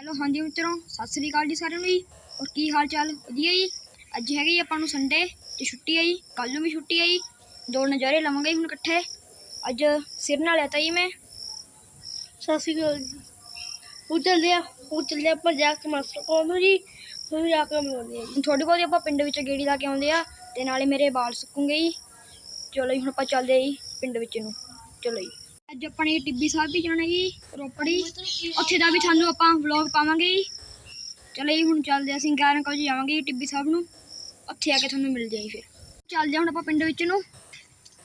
Hello ਹਾਂਜੀ ਮਿੱਤਰੋ ਸਤਿ ਸ੍ਰੀ ਅਕਾਲ ਜੀ ਸਾਰਿਆਂ ਨੂੰ ਜੀ। ਔਰ ਕੀ ਹਾਲ ਚਾਲ? ਵਧੀਆ ਜੀ? ਅੱਜ ਹੈਗੀ ਆਪਾਂ ਨੂੰ ਸੰਡੇ ਤੇ ਛੁੱਟੀ ਆਈ ਕੱਲ ਨੂੰ ਵੀ ਛੁੱਟੀ ਆਈ ਦੋ ਨਜ਼ਾਰੇ ਲਵਾਂਗੇ ਹੁਣ ਇਕੱਠੇ। ਅੱਜ ਸਿਰ ਨਾਲ ਲੈਤਾ ਜੀ ਮੈਂ। ਸਤਿ ਸ਼੍ਰੀ ਅਕਾਲ ਜੀ। ਉਹ ਚੱਲੇ ਆ ਉਹ ਚੱਲੇ ਆਪਾਂ ਜਾ ਕੇ ਮਾਸਟਰ ਕੋਲ ਨੂੰ ਜੀ। ਫਿਰ ਜਾ ਕੇ ਮਿਲਾਉਂਦੇ ਆ ਜੀ। ਥੋੜੀ ਬਹੁਤੀ ਆਪਾਂ ਪਿੰਡ ਵਿੱਚ ਗੇੜੀ ਲਾ ਕੇ ਆਉਂਦੇ ਆ ਤੇ ਨਾਲੇ ਮੇਰੇ ਵਾਲ ਸੁੱਕੂਗੇ ਜੀ। ਚਲੋ ਜੀ ਹੁਣ ਆਪਾਂ ਚੱਲਦੇ ਆ ਜੀ ਪਿੰਡ ਵਿੱਚ ਨੂੰ। ਚਲੋ ਜੀ। ਅੱਜ ਆਪਣੇ ਟਿੱਬੀ ਸਾਹਿਬ ਵੀ ਜਾਣਾ ਜੀ, ਰੋਪੜੀ। ਉੱਥੇ ਦਾ ਵੀ ਤੁਹਾਨੂੰ ਆਪਾਂ ਵਲੌਗ ਪਾਵਾਂਗੇ ਜੀ। ਚਲੋ ਜੀ, ਹੁਣ ਚੱਲਦੇ ਆ ਅਸੀਂ 11 ਕੁ ਵਜੇ ਜਾਵਾਂਗੇ ਟਿੱਬੀ ਸਾਹਿਬ ਨੂੰ। ਉੱਥੇ ਆ ਕੇ ਤੁਹਾਨੂੰ ਮਿਲ ਜਾਈ ਫਿਰ। ਚੱਲਦੇ ਹਾਂ ਹੁਣ ਆਪਾਂ ਪਿੰਡ ਵਿੱਚ ਨੂੰ।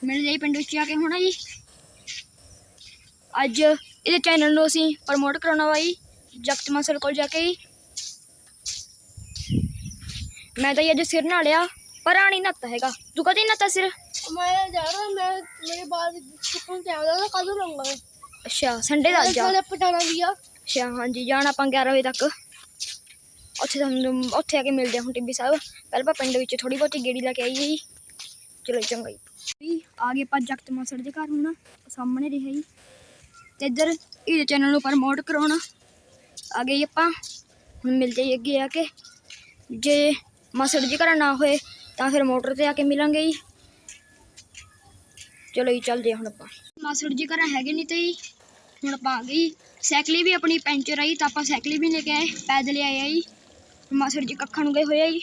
ਮਿਲ ਜਾਈ ਪਿੰਡ ਵਿੱਚ ਆ ਕੇ ਹੁਣ ਜੀ। ਅੱਜ ਇਹਦੇ ਚੈਨਲ ਨੂੰ ਅਸੀਂ ਪ੍ਰਮੋਟ ਕਰਾਉਣਾ ਵਾ ਜੀ, ਜਗਤ ਮਾਸਰ ਕੋਲ ਜਾ ਕੇ ਜੀ। ਮੈਂ ਤਾਂ ਜੀ ਅੱਜ ਸਿਰ ਨਾਲਿਆ ਪਰ ਆਣੀ ਨੱਤਾ ਹੈਗਾ। ਤੂੰ ਕਦੇ ਨੱਤਾ ਸਿਰ? ਮੈਂ ਜਾ ਰਹਾ ਮੈਂ ਮੇਰੇ ਬਾਅਦ ਸੁਪਨ ਤੇ ਆਉਂਦਾ ਨਾ ਕਦੋਂ ਲੰਗਾ ਅੱਛਾ ਸੰਡੇ ਦਾ ਅੱਜ ਆ ਮੈਂ ਪਟਾਣਾ ਵੀ ਆ ਅੱਛਾ ਹਾਂਜੀ ਜਾਣਾ ਆਪਾਂ 11 ਵਜੇ ਤੱਕ ਉੱਥੇ ਤੁਹਾਨੂੰ ਉੱਥੇ ਆ ਕੇ ਮਿਲਦੇ ਹਾਂ ਹੁਣ ਟਿੱਬੀ ਸਾਹਿਬ ਪਹਿਲਾਂ ਆਪਾਂ ਪਿੰਡ ਵਿੱਚ ਥੋੜੀ ਬਹੁਤੀ ਗੇੜੀ ਲੈ ਕੇ ਆਈਏ ਜੀ ਚਲੋ ਜੀ, ਚੰਗਾ ਜੀ ਵੀ ਆ ਗਏ ਆਪਾਂ ਜਗਤ ਮਾਸੜ ਦੇ ਘਰ ਹੁਣ ਉਹ ਸਾਹਮਣੇ ਰਿਹਾ ਜੀ ਤੇ ਇੱਧਰ ਇਹਦੇ ਚੈਨਲ ਨੂੰ ਪ੍ਰਮੋਟ ਕਰਾਉਣਾ ਆ ਗਏ ਜੀ ਆਪਾਂ ਹੁਣ ਮਿਲਦੇ ਜੀ ਅੱਗੇ ਆ ਕੇ ਜੇ ਮਾਸੜ ਜੀ ਘਰ ਨਾ ਹੋਏ ਤਾਂ ਫਿਰ ਮੋਟਰ ਤੇ ਆ ਕੇ ਮਿਲਾਂਗੇ ਜੀ ਚਲੋ ਜੀ, ਚੱਲਦੇ ਹਾਂ ਹੁਣ ਆਪਾਂ। ਮਾਸੜ ਜੀ ਘਰ ਹੈਗੇ ਨਹੀਂ ਤੇ ਜੀ, ਹੁਣ ਆਪਾਂ ਆ ਗਏ ਜੀ। ਸਾਈਕਲੀ ਵੀ ਆਪਣੀ ਪੈਂਚਰ ਆਈ, ਤਾਂ ਆਪਾਂ ਸਾਈਕਲੀ ਵੀ ਲੈ ਕੇ ਆਏ, ਪੈਦਲ ਆਏ ਆ ਜੀ। ਮਾਸੜ ਜੀ ਕੱਖਾਂ ਨੂੰ ਗਏ ਹੋਏ ਆ ਜੀ।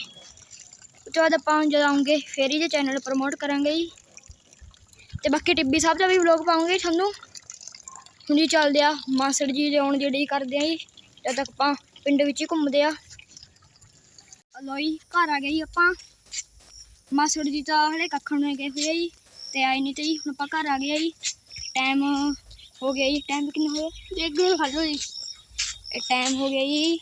ਉਸ ਤੋਂ ਬਾਅਦ ਆਪਾਂ ਜਦੋਂ ਆਉਂਗੇ, ਫੇਰ ਇਹਦੇ ਚੈਨਲ ਪ੍ਰਮੋਟ ਕਰਾਂਗੇ ਜੀ। ਤੇ ਬਾਕੀ ਟਿੱਬੀ ਸਾਹਿਬ ਦਾ ਵੀ ਵਲੌਗ ਪਾਉਂਗੇ ਤੁਹਾਨੂੰ। ਹੁਣ ਜੀ ਚੱਲਦੇ ਆ, ਮਾਸੜ ਜੀ ਦੇ ਆਉਣ ਦੀ ਕਰਦੇ ਆ ਜੀ, ਜਦ ਤੱਕ ਆਪਾਂ ਪਿੰਡ ਵਿੱਚ ਹੀ ਘੁੰਮਦੇ ਆ। ਲੋ ਘਰ ਆ ਗਏ ਜੀ ਆਪਾਂ। ਮਾਸੜ ਜੀ ਤਾਂ ਹਲੇ ਕੱਖਾਂ ਨੂੰ ਗਏ ਹੋਏ ਆ ਜੀ। ਤੇ ਆਏ ਨਹੀਂ ਤੇ ਜੀ ਹੁਣ ਆਪਾਂ ਘਰ ਆ ਗਏ ਆ ਜੀ। ਟਾਈਮ ਹੋ ਗਿਆ ਜੀ ਟਾਈਮ ਕਿੰਨਾ ਹੋ ਗਿਆ? ਇੱਕ ਗੱਲ ਲਓ ਜੀ। ਇਹ ਟਾਈਮ ਹੋ ਗਿਆ ਜੀ।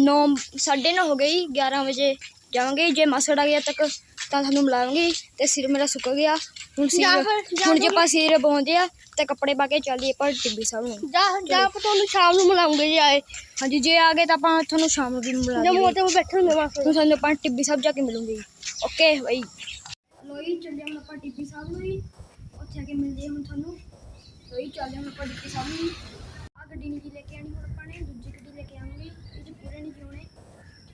9 9:30 ਹੋ ਗਈ 11 ਵਜੇ ਜਾਵਾਂਗੇ। ਜੇ ਮਾਸੜ ਆ ਗਿਆ ਤੱਕ ਤਾਂ ਤੁਹਾਨੂੰ ਮਿਲਾਵਾਂਗੇ ਤੇ ਸਿਰ ਮੇਰਾ ਸੁੱਕ ਗਿਆ। ਹੁਣ ਸਿਰ ਜਾਂ ਜਾਂ ਹੁਣ ਜੇ ਆਪਾਂ ਸਿਰ ਬੋਂਦੇ ਆ ਤੇ ਕੱਪੜੇ ਪਾ ਕੇ ਚੱਲੀਏ ਪਰ ਟਿੱਬੀ ਸਾਹਿਬ ਨੂੰ। ਜਾ ਜਾ ਆਪਾਂ ਤੁਹਾਨੂੰ ਸ਼ਾਮ ਨੂੰ ਮਿਲਾਉਂਗੇ ਜੀ ਆਏ। ਹਾਂਜੀ ਜੇ ਆ ਗਏ ਤਾਂ ਆਪਾਂ ਤੁਹਾਨੂੰ ਸ਼ਾਮ ਨੂੰ ਵੀ ਜਦ ਮਿਲਾਂਗੇ ਮੋਟੇ ਬੈਠੇ ਹੁੰਦੇ ਹੁਣ ਤੁਹਾਨੂੰ ਆਪਾਂ ਟਿੱਬੀ ਸਾਹਿਬ ਜਾ ਕੇ ਮਿਲੂੰਗੇ ਓਕੇ ਬਾਈ ਲੋ ਜੀ ਚੱਲਦੇ ਹਾਂ ਹੁਣ ਆਪਾਂ ਟਿੱਬੀ ਸਾਹਿਬ ਨੂੰ ਜੀ ਉੱਥੇ ਆ ਕੇ ਮਿਲਦੇ ਹਾਂ ਹੁਣ ਤੁਹਾਨੂੰ। ਲੋ ਜੀ ਚੱਲਦੇ ਹਾਂ ਹੁਣ ਆਪਾਂ ਟਿੱਬੀ ਸਾਹਿਬ ਨੂੰ ਜੀ ਆ ਗੱਡੀ ਨਹੀਂ ਜੀ ਲੈ ਕੇ ਆਣੀ ਹੁਣ ਆਪਾਂ ਨੇ ਦੂਜੀ ਗੱਡੀ ਲੈ ਕੇ ਆਵਾਂਗੇ। ਇਹ ਚ ਪੂਰੇ ਨਹੀਂ ਜਿਉਣੇ।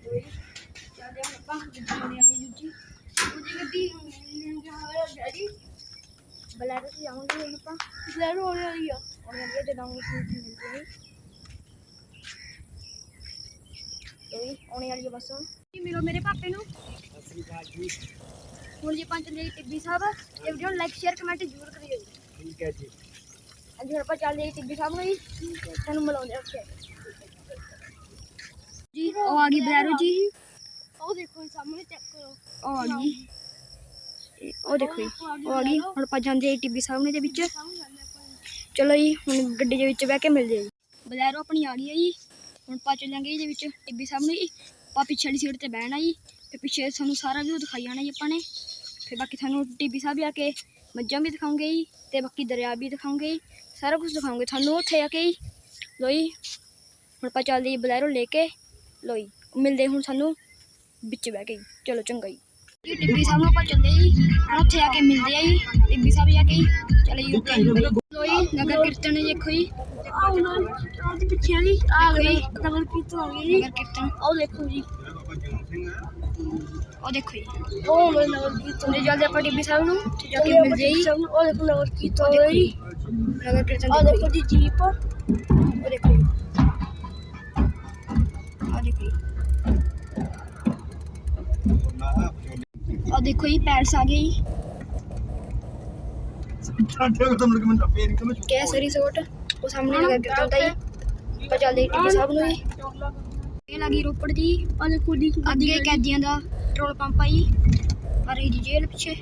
ਲੋ ਜੀ ਚੱਲਦੇ ਹਾਂ ਹੁਣ ਆਪਾਂ ਗੱਡੀ ਲੈਣੇ ਵਾਲੀ ਹੈ ਦੂਜੀ। ਦੂਜੀ ਗੱਡੀ ਡੈਡੀ ਬਲੈਰੋ ਤੇ ਜਾਵਾਂਗੇ ਹੁਣ ਆਪਾਂ। ਲੈ ਰੋ ਵਾਲੀ ਆ। ਆਉਣ ਵਾਲੀ ਹੈ ਜਦੋਂ ਆਉਂਗੇ ਫਿਰ ਉੱਥੇ ਮਿਲਦੇ ਹਾਂ ਲੋ ਜੀ ਆਉਣੇ ਵਾਲੀ ਹੈ ਬਸ ਹੁਣ। ਜੀ ਮਿਲੋ ਮੇਰੇ ਪਾਪੇ ਨੂੰ। ਹੁਣ ਜੀ ਪੰਜ ਲਈ ਟਿੱਬੀ ਸਾਹਿਬ ਇਹ ਵੀਡੀਓ ਨੂੰ ਲਾਈਕ ਸ਼ੇਅਰ ਕਮੈਂਟ ਜ਼ਰੂਰ ਕਰਿਓ ਜੀ। ਠੀਕ ਹੈ ਜੀ। ਹਾਂਜੀ ਹੁਣ ਆਪਾਂ ਚੱਲਦੇ ਹਾਂ ਟਿੱਬੀ ਸਾਹਿਬ ਨੂੰ ਜੀ। ਤੁਹਾਨੂੰ ਮਿਲਾਉਂਦੇ ਹਾਂ ਉੱਥੇ ਜੀ ਉਹ ਆ ਗਈ ਬਲੈਰੋ ਜੀ। ਉਹ ਦੇਖੋ ਜੀ ਸਾਹਮਣੇ ਚੈੱਕ ਕਰੋ। ਉਹ ਆ ਗਈ। ਉਹ ਦੇਖੋ ਜੀ ਉਹ ਆ ਗਈ। ਹੁਣ ਆਪਾਂ ਜਾਂਦੇ ਹਾਂ ਟਿੱਬੀ ਸਾਹਿਬ ਦੇ ਵਿੱਚ। ਚਲੋ ਜੀ ਹੁਣ ਗੱਡੀ ਦੇ ਵਿੱਚ ਬਹਿ ਕੇ ਮਿਲਦੇ ਹਾਂ ਜੀ। ਬਲੈਰੋ ਆਪਣੀ ਆ ਗਈ ਹੈ ਜੀ। ਹੁਣ ਆਪਾਂ ਚੱਲਾਂਗੇ ਇਹਦੇ ਵਿੱਚ ਟਿੱਬੀ ਸਾਹਿਬ ਨੂੰ ਜੀ। ਆਪਾਂ ਪਿੱਛੇ ਵਾਲੀ ਸੀਟ ਤੇ ਬਹਿਣਾ ਜੀ। ਤੇ ਪਿੱਛੇ ਸਾਨੂੰ ਸਾਰਾ ਵਿਊ ਦਿਖਾਈ ਜਾਣਾ ਜੀ ਆਪਾਂ ਨੇ। ਫਿਰ ਬਾਕੀ ਤੁਹਾਨੂੰ ਟਿੱਬੀ ਸਾਹਿਬ ਆ ਕੇ ਮੱਝਾਂ ਵੀ ਦਿਖਾਉਂਗੇ ਜੀ ਤੇ ਬਾਕੀ ਦਰਿਆ ਵੀ ਦਿਖਾਉਂਗੇ ਜੀ। ਸਾਰਾ ਕੁਝ ਦਿਖਾਉਂਗੇ। ਤੁਹਾਨੂੰ ਉੱਥੇ ਆ ਕੇ ਜੀ ਜੀ ਹੁਣ ਆਪਾਂ ਚੱਲਦੇ ਜੀ ਬਲੈਰੋ ਲੈ ਕੇ। ਲੋ ਜੀ ਮਿਲਦੇ ਹੁਣ ਸਾਨੂੰ ਵਿੱਚ ਬਹਿ ਕੇ ਜੀ। ਚਲੋ ਚੰਗਾ ਜੀ। ਜੀ ਟਿੱਬੀ ਸਾਹਿਬ ਨੂੰ ਆਪਾਂ ਚੱਲੇ ਜੀ। ਹੁਣ ਉੱਥੇ ਆ ਕੇ ਮਿਲਦੇ ਆ ਜੀ। ਟਿੱਬੀ ਸਾਹਿਬ ਜਾ ਕੇ ਜੀ। ਚਲੇ ਜੀ ਉੱਤੇ ਲੋ ਜੀ ਨਗਰ ਕੀਰਤਨ ਦੇਖੋ ਜੀ। ਆਹ ਉਹਨਾਂ ਪਿੱਛੇ ਆ ਗਈ ਨਗਰ ਕੀਰਤਨ ਆ ਗਈ ਨਗਰ ਕੀਰਤਨ। ਉਹ ਦੇਖੋ ਜੀ। ਉਹ ਦੇਖੋ ਜੀ। ਉਹ ਮੇਰੇ ਨਗਰ ਕੀਰਤਨ ਤੇ ਜਲਦੀ ਆਪਾਂ ਟਿੱਬੀ ਸਾਹਿਬ ਨੂੰ ਉੱਥੇ ਜਾ ਕੇ ਮਿਲਦੇ ਜੀ ਉਹ ਦੇਖੋ ਨਗਰ ਕੀਰਤਨ ਹੋ ਰਹੀ ਨਗਰ ਕੀਰਤਨ ਆ ਦੇਖੋ ਜੀ ਜੀਪ। ਉਹ ਦੇਖੋ ਜੀ। ਆ ਦੇਖੋ ਜੀ। ਆ ਦੇਖੋ ਜੀ ਪੈਲਸ ਆ ਗਏ ਜੀ। ਕੇਸਰੀ ਸੋਟ। ਉਹ ਸਾਹਮਣੇ ਨਗਰ ਕੀਰਤਨ ਦਾ ਜੀ। ਆਪਾਂ ਚੱਲਦੇ ਜੀ ਟਿੱਬੀ ਸਾਹਿਬ ਨੂੰ ਜੀ। ਇਹ ਲੱਗੀ ਰੋਪੜ ਦੀ ਅੱਗੇ ਕੈਦੀਆਂ ਦਾ ਪੈਟਰੋਲ ਪੰਪ ਆ ਜੀ। ਰਹੀ ਜੀ ਜੇਲ੍ਹ ਪਿੱਛੇ।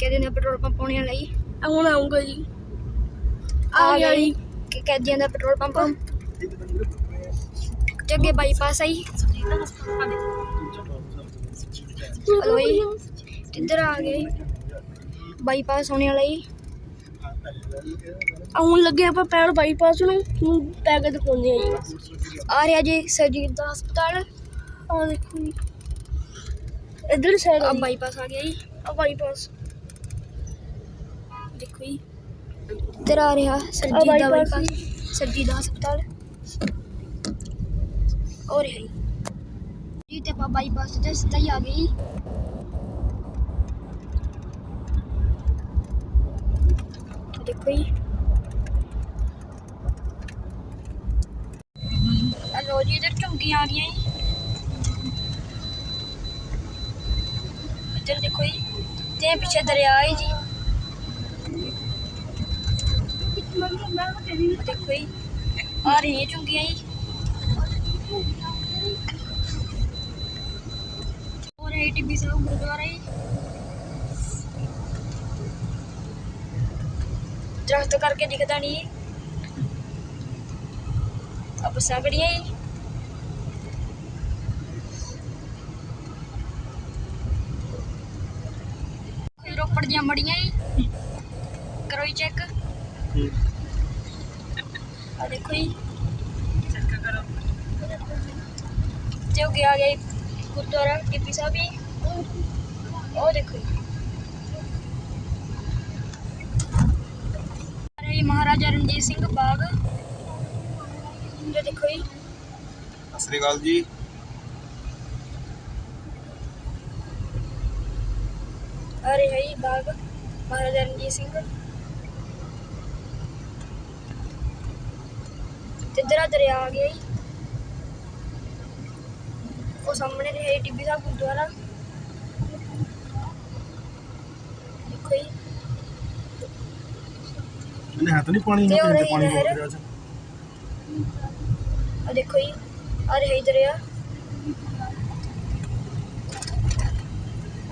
ਕੈਦੀਆਂ ਦਾ ਪੈਟਰੋਲ ਪੰਪ ਪਾਉਣੇ ਵਾਲਾ ਜੀ ਹੁਣ ਆਉਂਗਾ ਜੀ। ਆ ਗਿਆ ਜੀ। ਕਿ ਕੈਦੀਆਂ ਦਾ ਪੈਟਰੋਲ ਪੰਪ। ਅੱਗੇ ਬਾਈਪਾਸ ਆਈ ਹਲੋ ਜੀ। ਕਿੱਧਰ ਆ ਗਏ? ਬਾਈਪਾਸ ਹੋਣੇ ਵਾਲਾ ਜੀ ਆ ਹੁਣ ਲੱਗੇ ਆਪਾਂ ਪੈਰ ਬਾਈਪਾਸ ਨੂੰ ਹੁਣ ਦਿਖਾਉਂਦੇ ਆ ਜੀ। ਆ ਰਿਹਾ ਜੀ ਸਰਜੀਤ ਦਾ ਹਸਪਤਾਲ। ਆ ਦੇਖੋ ਜੀ। ਇਧਰ ਸਾਈਡ ਆ ਬਾਈਪਾਸ ਆ ਗਿਆ ਜੀ। ਆ ਬਾਈਪਾਸ ਦੇਖੋ ਜੀ। ਇੱਧਰ ਆ ਰਿਹਾ ਸਰਜੀਤ ਦਾ ਬਾਈਪਾਸ ਬਾਈਪਾਸ ਸਰਜੀ ਦਾ ਹਸਪਤਾਲ। ਔਰ ਹੈ ਜੀ। ਤੇ ਆਪਾਂ ਬਾਈਪਾਸ ਤੇ ਸਿੱਧਾ ਹੀ ਆ ਗਏ ਦੇਖੋ ਜੀ ਆ ਲੋ ਜੀ ਇਧਰ ਝੁੰਗੀਆਂ ਆ ਗਈਆਂ ਜੀ ਇੱਧਰ ਦੇਖੋ ਜੀ ਤੇ ਪਿੱਛੇ ਦਰਿਆ ਹੈ ਜੀ ਦੇਖੋ ਜੀ ਆ ਰਹੀਆਂ ਝੁੰਗੀਆਂ ਜੀ और है टिब्बी साहब गुरुद्वारा जी ਦਰਖਤ ਕਰਕੇ ਦਿਖਦਾ ਨਹੀਂ ਆ ਬੱਸਾਂ ਖੜੀਆਂ ਰੋਪੜ ਦੀਆਂ ਮੜੀਆਂ ਹੀ ਕਰੋ ਜੀ ਚੈੱਕ ਆ ਦੇਖੋ ਜੀ। ਚੈੱਕ ਕਰੋ। ਤੇ ਗਿਆ ਗਿਆ ਗੁਰਦੁਆਰਾ ਟਿੱਪੀ ਸਾਹਿਬ ਜੀ। ਉਹ ਦੇਖੋ ਜੀ। ਮਹਾਰਾਜਾ ਰਣਜੀਤ ਸਿੰਘ ਬਾਗ। ਇਹ ਦੇਖੋ ਜੀ। ਸਤਿ ਸ੍ਰੀ ਅਕਾਲ ਜੀ। ਅਰੇ ਹੈ ਜੀ ਬਾਗ ਮਹਾਰਾਜਾ ਰਣਜੀਤ ਸਿੰਘ। ਤੇ ਇੱਧਰ ਆ ਦਰਿਆ ਆ ਗਿਆ ਜੀ। ਉਹ ਸਾਹਮਣੇ ਹੈ ਟਿੱਬੀ ਸਾਹਿਬ ਗੁਰਦੁਆਰਾ ਦੇਖੋ ਜੀ ਇਹਨੇ ਹੱਥ ਨਹੀਂ ਪਾਣੀ ਤੇ ਪਾਣੀ। ਰੋਕ ਰਿਹਾ ਸੀ ਆ ਦੇਖੋ ਜੀ ਆ ਰਿਹਾ ਹੀ ਦਰਿਆ ਆ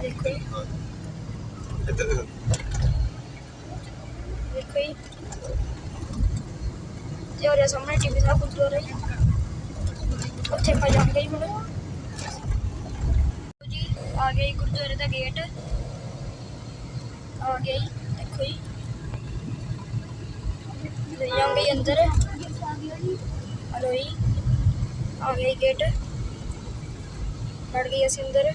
ਦੇਖੋ ਜੀ। ਇੱਧਰ ਦੇਖੋ। ਦੇਖੋ ਜੀ। ਤੇ ਉਹਦੇ ਸਾਹਮਣੇ ਟੀਵੀ ਸਾਹਿਬ ਗੁਰਦੁਆਰਾ ਉੱਥੇ ਜੀ ਆ ਦਾ ਗੇਟ ਆ ਜੀ ਦੇਖੋ ਜੀ। ਲੈ ਜਾਵਾਂਗੇ ਜੀ ਅੰਦਰ ਹਲੋ ਜੀ ਆ ਗਿਆ ਜੀ ਗੇਟ ਵੜ ਗਏ ਅਸੀਂ ਅੰਦਰ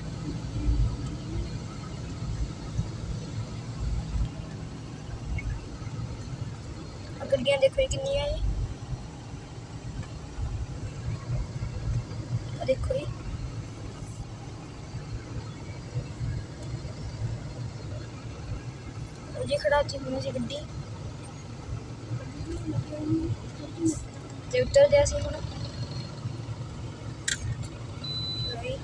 ਆ ਗੱਡੀਆਂ ਦੇਖੋ ਜੀ ਕਿੰਨੀਆਂ ਜੀ ਆ ਦੇਖੋ ਜੀ ਉਹ ਜੀ ਖੜਾਤੀ ਹੋਣੀ ਸੀ ਗੱਡੀ ਤੇ ਉੱਤਰਦੇ ਅਸੀਂ ਹੁਣ ਲਓ ਜੀ।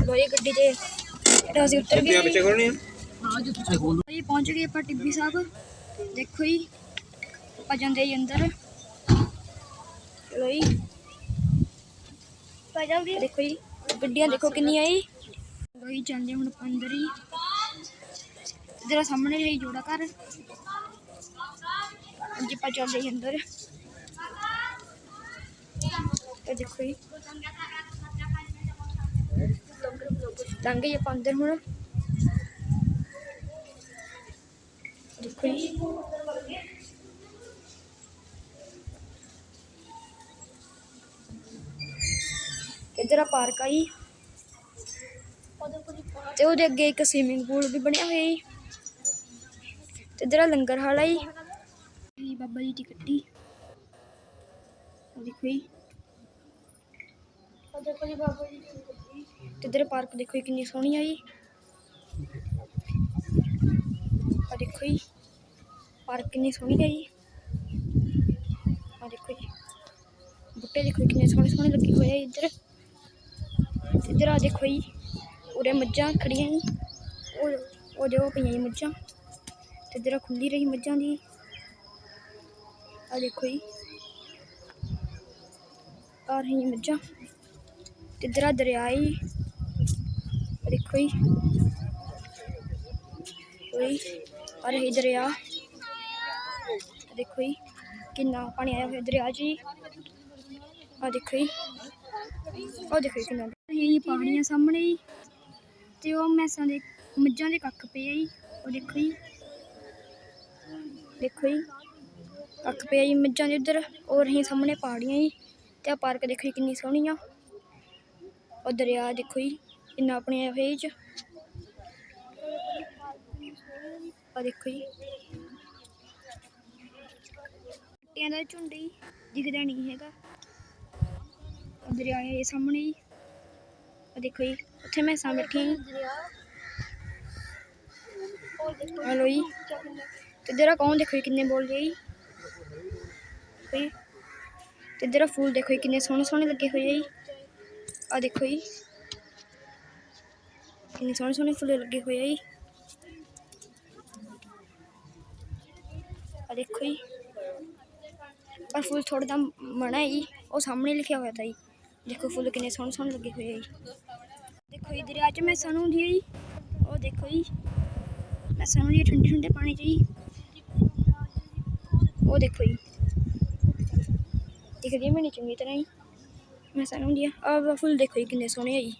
ਲੋ ਇਹ ਗੱਡੀ ਤੇ ਜਿਹੜਾ ਅਸੀਂ ਉੱਤਰ ਗਏ ਪਿੱਛੇ ਖੋਲਣੀ ਆ ਜੀ ਪਹੁੰਚ ਗਏ ਆਪਾਂ ਟਿੱਬੀ ਸਾਹਿਬ ਦੇਖੋ ਜੀ ਆਪਾਂ ਜਾਂਦੇ ਜੀ ਅੰਦਰ ਚਲੋ ਜੀ ਪੈ ਜਾਂਦੀ ਦੇਖੋ ਜੀ ਗੱਡੀਆਂ ਦੇਖੋ ਕਿੰਨੀਆਂ ਜੀ ਲੋ ਜੀ ਚੱਲਦੇ ਹੁਣ ਆਪਾਂ ਅੰਦਰ ਹੀ ਜਿਹੜਾ ਸਾਹਮਣੇ ਹੈ ਜੋੜਾ ਘਰ ਅੱਜ ਆਪਾਂ ਚੱਲਦੇ ਜੀ ਅੰਦਰ ਇਹ ਦੇਖੋ ਜੀ ਲੰਘ ਗਏ ਆਪਾਂ ਅੰਦਰ ਹੁਣ ਦੇਖੋ ਜੀ ਇੱਧਰ ਆ ਪਾਰਕ ਆਈ ਤੇ ਉਹਦੇ ਅੱਗੇ ਇੱਕ ਸਵਿਮਿੰਗ ਪੂਲ ਵੀ ਬਣਿਆ ਹੋਇਆ ਜੀ। ਤੇ ਇੱਧਰ ਆ ਲੰਗਰ ਹਾਲ ਆ ਜੀ। ਬਾਬਾ ਜੀ ਦੀ ਗੱਡੀ। ਦੇਖੋ ਜੀ। ਆ ਦੇਖੋ ਜੀ ਬਾਬਾ ਜੀ ਦੀ ਗੱਡੀ। ਤੇ ਇੱਧਰ ਪਾਰਕ ਦੇਖੋ ਕਿੰਨੀ ਸੋਹਣੀ ਆ ਜੀ। ਆ ਦੇਖੋ ਜੀ। ਪਾਰਕ ਕਿੰਨੀ ਸੋਹਣੀ ਆ ਜੀ। ਆ ਦੇਖੋ ਜੀ। ਬੁੱਟੇ ਦੇਖੋ ਕਿੰਨੇ ਸੋਹਣੇ ਸੋਹਣੇ ਲੱਗੇ ਹੋਏ ਆ ਇੱਧਰ। ਤੇ ਇੱਧਰ ਆ ਦੇਖੋ ਜੀ ਉਰੇ ਮੱਝਾਂ ਖੜੀਆਂ ਜੀ ਉਹ ਉਹ ਜੋ ਪਈਆਂ ਜੀ ਮੱਝਾਂ ਤੇ ਇੱਧਰ ਆ ਖੁੱਲੀ ਰਹੀ ਮੱਝਾਂ ਦੀ ਆ ਦੇਖੋ ਜੀ ਆ ਰਹੀਆਂ ਮੱਝਾਂ ਤੇ ਇੱਧਰ ਆ ਦਰਿਆ ਜੀ ਆ ਦੇਖੋ ਜੀ ਕੋਈ ਆ ਰਹੀ ਦਰਿਆ ਆ ਦੇਖੋ ਜੀ ਕਿੰਨਾ ਪਾਣੀ ਆਇਆ ਹੋਇਆ ਦਰਿਆ 'ਚ ਆ ਇਹ ਜੀ ਸਾਹਮਣੇ ਜੀ ਤੇ ਉਹ ਮੈਸਾਂ ਦੇ ਮੱਝਾਂ ਦੇ ਕੱਖ ਪਏ ਆ ਜੀ। ਉਹ ਦੇਖੋ ਜੀ। ਦੇਖੋ ਜੀ। ਕੱਖ ਪਿਆ ਜੀ ਮੱਝਾਂ ਦੇ ਉੱਧਰ। ਔਰ ਅਸੀਂ ਸਾਹਮਣੇ ਪਹਾੜੀਆਂ ਜੀ। ਤੇ ਆ ਪਾਰਕ ਦੇਖੋ ਕਿੰਨੀ ਸੋਹਣੀ ਆ। ਉਹ ਦਰਿਆ ਦੇਖੋ ਜੀ। ਇੰਨਾ ਆਪਣੇ ਹੋਏ ਚ। ਆ ਦੇਖੋ ਜੀ। ਟਿਆਂ ਦਾ ਝੁੰਡ ਹੀ ਦਿਖਦਾ ਨਹੀਂ ਹੈਗਾ। ਦਰਿਆ ਇਹ ਸਾਹਮਣੇ ਜੀ। ਉੱਥੇ ਮੈਸਾਂ ਬੈਠੀਆਂ ਜੀ ਹਲੋ ਜੀ ਤੇ ਇਧਰ ਕੌਣ ਦੇਖੋ ਜੀ ਕਿੰਨੇ ਬੋਲ ਰਹੀ ਕੋਈ ਤੇ ਇਧਰ ਫੁੱਲ ਦੇਖੋ ਜੀ ਕਿੰਨੇ ਸੋਹਣੇ ਸੋਹਣੇ ਲੱਗੇ ਹੋਏ ਆ ਜੀ ਆ ਦੇਖੋ ਜੀ ਕਿੰਨੇ ਸੋਹਣੇ ਸੋਹਣੇ ਫੁੱਲ ਲੱਗੇ ਹੋਏ ਆ ਜੀ ਆ ਦੇਖੋ ਜੀ ਪਰ ਫੁੱਲ ਥੋੜਾ ਦਾ ਮਣਾ ਹੈ ਜੀ ਉਹ ਸਾਹਮਣੇ ਲਿਖਿਆ ਹੋਇਆ ਤਾਂ ਜੀ ਦੇਖੋ ਫੁੱਲ ਕਿੰਨੇ ਸੋਹਣੇ ਸੋਹਣੇ ਲੱਗੇ ਹੋਏ ਆ ਜੀ ਦੇਖੋ ਜੀ, ਦਰਿਆ 'ਚ ਮੈਸਾਂ ਨੂੰ ਹੁੰਦੀ ਜੀ। ਉਹ ਦੇਖੋ ਜੀ ਮੈਸਾਂ ਨੂੰ ਹੁੰਦੀ ਠੰਡੇ ਠੰਡੇ ਪਾਣੀ 'ਚ ਜੀ। ਉਹ ਦੇਖੋ ਜੀ। ਦਿਖਦੀ ਹੈ ਮੈਨੂੰ ਚੰਗੀ ਤਰ੍ਹਾਂ ਹੀ ਮੈਸਾਂ ਨੂੰ ਹੁੰਦੀ ਆਹ ਫੁੱਲ ਦੇਖੋ ਜੀ, ਕਿੰਨੇ ਸੋਹਣੇ ਆ ਜੀ।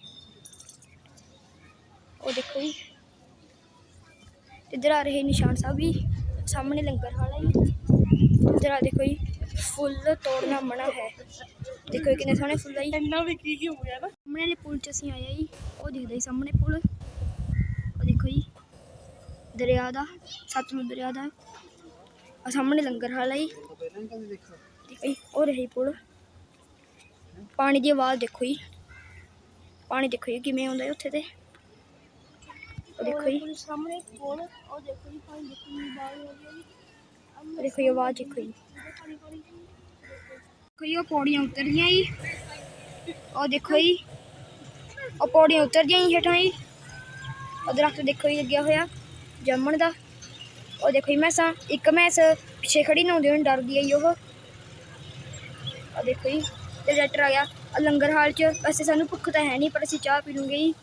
ਉਹ ਦੇਖੋ ਜੀ। ਇੱਧਰ ਆ ਰਹੇ ਨਿਸ਼ਾਨ ਸਾਹਿਬ ਵੀ ਸਾਹਮਣੇ ਲੰਗਰ ਹਾਲ ਹੈ ਜੀ। ਇੱਧਰ ਆ ਦੇਖੋ ਜੀ, ਫੁੱਲ ਤੋੜਨਾ ਮਨਾ ਹੈ। ਦੇਖੋ ਜੀ, ਕਿੰਨੇ ਸੋਹਣੇ ਫੁੱਲ ਆ ਜੀ। ਇੰਨਾ ਵੀ ਕੀ ਕੀ ਹੋ ਗਿਆ ਨਾ। ਸਾਹਮਣੇ ਵਾਲੇ ਪੁਲ 'ਚ ਅਸੀਂ ਆਏ ਆ ਜੀ। ਉਹ ਦਿਖਦਾ ਜੀ ਸਾਹਮਣੇ ਪੁਲ। ਉਹ ਦੇਖੋ ਜੀ ਦਰਿਆ ਦਾ ਸਤਲੁਜ ਦਰਿਆ ਦਾ। ਆ ਸਾਹਮਣੇ ਲੰਗਰ ਹਾਲ ਹੈ ਜੀ। ਉਹ ਰਹੀ ਪੁਲ। ਪਾਣੀ ਦੀ ਆਵਾਜ਼ ਦੇਖੋ ਜੀ। ਪਾਣੀ ਦੇਖੋ ਜੀ ਕਿਵੇਂ ਆਉਂਦਾ ਹੈ ਉੱਥੇ ਤੇ। ਉਹ ਦੇਖੋ ਜੀ। ਸਾਹਮਣੇ ਕੋਲ ਉਹ ਦੇਖੋ ਜੀ ਪਾਣੀ ਦੇਖੋ ਜੀ ਬਾਹਰ ਹੋ ਗਿਆ ਦੇਖੋ ਜੀ ਆਵਾਜ਼ ਦੇਖੋ ਜੀ। ਜੀ। ਉਹ ਪੌੜੀਆਂ ਉਤਰ ਗਈਆਂ ਜੀ। ਉਹ ਦੇਖੋ ਜੀ ਉਹ ਪੌੜੀਆਂ ਉਤਰ ਗਈਆਂ ਹੇਠਾਂ ਜੀ ਉਹ ਦਰਖਤ ਦੇਖੋ ਜੀ, ਲੱਗਿਆ ਹੋਇਆ, ਜਾਮਣ ਦਾ। ਉਹ ਦੇਖੋ ਜੀ, ਮੈਸਾਂ, ਇੱਕ ਮੈਸ ਪਿੱਛੇ ਖੜੀ ਨਹਾਉਂਦੀ ਹੋਣੀ ਡਰਦੀ ਹੈ ਉਹ। ਉਹ ਦੇਖੋ ਜੀ ਤੇ ਲੈਟਰ ਆ ਲੰਗਰ ਹਾਲ 'ਚ, ਵੈਸੇ ਸਾਨੂੰ ਭੁੱਖ ਤਾਂ ਹੈ ਨਹੀਂ, ਪਰ ਅਸੀਂ ਚਾਹ ਪੀ ਲੂੰਗੇ ਜੀ।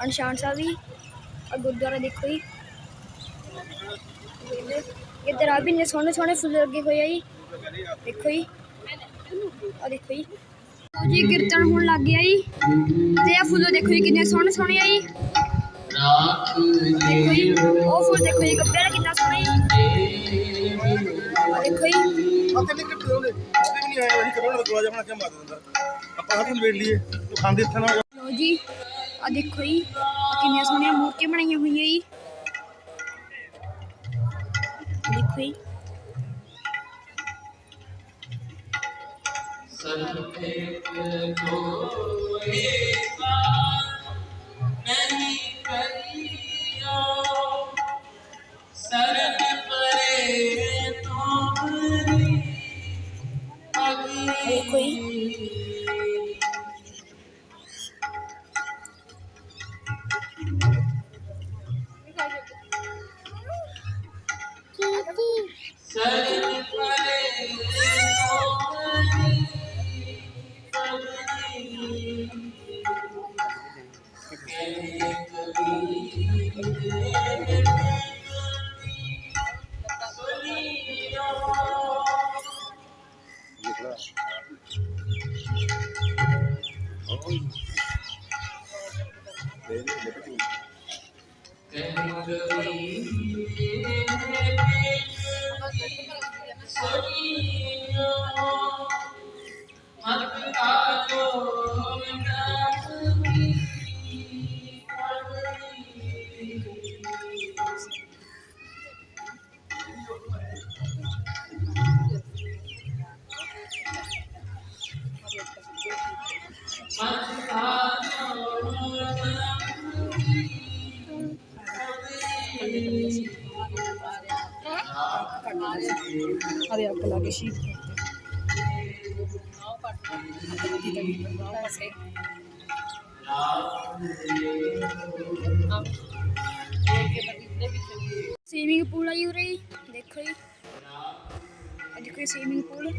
ਆਹ ਸਾਹਿਬ ਜੀ ਆ ਗੁਰਦੁਆਰਾ ਦੇਖੋ ਜੀ। ਇੱਧਰ ਆ ਵੀ ਇੰਨੇ ਸੋਹਣੇ ਸੋਹਣੇ ਫੁੱਲ ਲੱਗੇ ਹੋਏ ਆ ਜੀ। ਦੇਖੋ ਜੀ ਆ ਦੇਖੋ ਜੀ। ਜੀ ਕੀਰਤਨ ਹੋਣ ਲੱਗ ਗਿਆ ਜੀ। ਤੇ ਆ ਫੁੱਲ ਦੇਖੋ ਜੀ ਕਿੰਨੇ ਸੋਹਣੇ ਸੋਹਣੇ ਆ ਜੀ। ਦੇਖੋ ਜੀ ਉਹ ਫੁੱਲ ਦੇਖੋ ਜੀ ਗੱਬੇ ਦਾ ਕਿੰਨਾ ਸੋਹਣਾ ਜੀ। ਆ ਦੇਖੋ ਜੀ। ਆ ਕਿੰਨੇ ਕਿੱਥੇ ਉਹਦੇ? ਉਹਦੇ ਵੀ ਨਹੀਂ ਆਏ ਅਸੀਂ ਕਰੋਨਾ ਦਾ ਦਰਵਾਜ਼ਾ ਬਣਾ ਕੇ ਮਾਰ ਦਿੰਦਾ ਆਪਾਂ ਹੱਥ ਵੇੜ ਲਈਏ ਤੂੰ ਖਾਂਦੇ ਇੱਥੇ ਨਾ ਲਓ ਜੀ ਆ ਦੇਖੋ ਜੀ ਆ ਕਿੰਨੀਆਂ ਸੋਹਣੀਆਂ ਮੂਰਤੀਆਂ ਬਣਾਈਆਂ ਹੋਈਆਂ ਜੀ। ਦੇਖੋ ਜੀ। सल्फेट कोई बात नहीं कर ਅਰੇ ਅੱਗ ਲੱਗ ਗਈ ਸ਼ੀਟ ਸਵੀਮਿੰਗ ਪੂਲ ਆਈ ਉਰੇ ਹੀ ਦੇਖੋ ਜੀ ਆ ਦੇਖੋ ਸਵੀਮਿੰਗ ਪੂਲ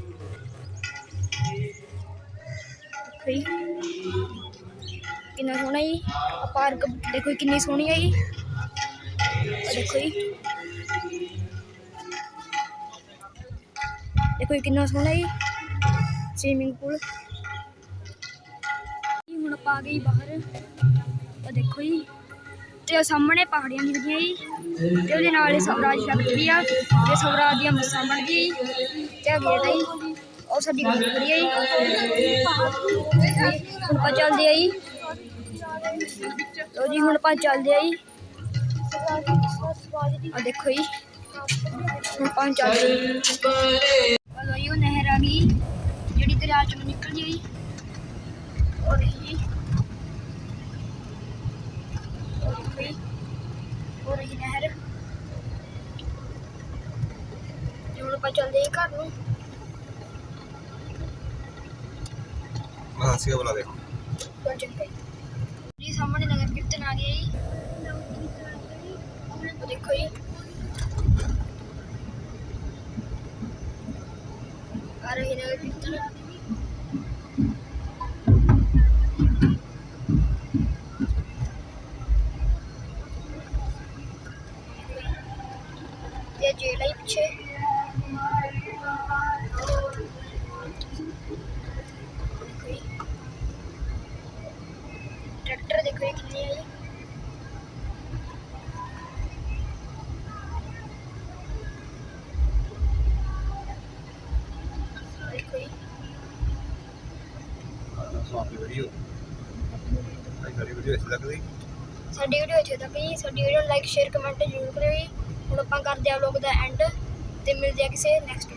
ਦੇਖੋ ਜੀ ਕਿੰਨਾ ਸੋਹਣਾ ਜੀ ਆ ਪਾਰਕ ਦੇਖੋ ਜੀ ਕਿੰਨੀ ਸੋਹਣੀ ਹੈ ਜੀ ਆ ਦੇਖੋ ਜੀ ਦੇਖੋ ਜੀ ਕਿੰਨਾ ਸੋਹਣਾ ਜੀ ਸਵੀਮਿੰਗ ਪੂਲ ਜੀ ਹੁਣ ਆਪਾਂ ਆ ਗਏ ਜੀ ਬਾਹਰ ਆ ਦੇਖੋ ਜੀ ਤੇ ਉਹ ਸਾਹਮਣੇ ਪਹਾੜੀਆਂ ਦਿਖਦੀਆਂ ਜੀ ਤੇ ਉਹਦੇ ਨਾਲ ਹੀ ਸਵਰਾਜ ਫੈਕਟਰੀ ਆ ਤੇ ਸਵਰਾਜ ਦੀਆਂ ਬੱਸਾਂ ਬਣਦੀਆਂ ਜੀ ਤੇ ਆ ਗੇਟ ਆ ਜੀ ਉਹ ਸਾਡੀ ਗੱਡੀ ਖੜੀ ਹੈ ਜੀ ਹੁਣ ਆਪਾਂ ਚੱਲਦੇ ਆ ਜੀ ਲੋ ਜੀ ਹੁਣ ਆਪਾਂ ਚੱਲਦੇ ਆ ਜੀ ਆ ਦੇਖੋ ਜੀ ਹੁਣ ਆਪਾਂ ਚੱਲਦੇ ਆ ਗਈ। ਜਿਹੜੀ ਦਰਿਆ ਚੋਂ ਨਿਕਲ ਗਈ। ਉਹ ਰਹੀ ਉਹ ਰਹੀ ਨਹਿਰ। ਹੁਣ ਆਪਾਂ ਚੱਲਦੇ ਘਰ ਨੂੰ। ਹਾਂ ਸੀ ਬੁਲਾ ਦੇ। ਜੀ ਸਾਹਮਣੇ ਨਗਰ ਕੀਰਤਨ ਆ ਗਿਆ ਜੀ। ਦੇਖੋ ਜੀ। ਆ ਰਹੀ ਨਗਰ ਤੱਕ ਹੀ ਸਾਡੀ ਵੀਡੀਓ ਲਾਈਕ ਸ਼ੇਅਰ ਕਮੈਂਟ ਜ਼ਰੂਰ ਕਰਿਓ ਜੀ। ਹੁਣ ਆਪਾਂ ਕਰਦੇ ਆ ਲੋਕ ਦਾ ਐਂਡ ਤੇ ਮਿਲਦੇ ਆ ਕਿਸੇ ਨੈਕਸਟ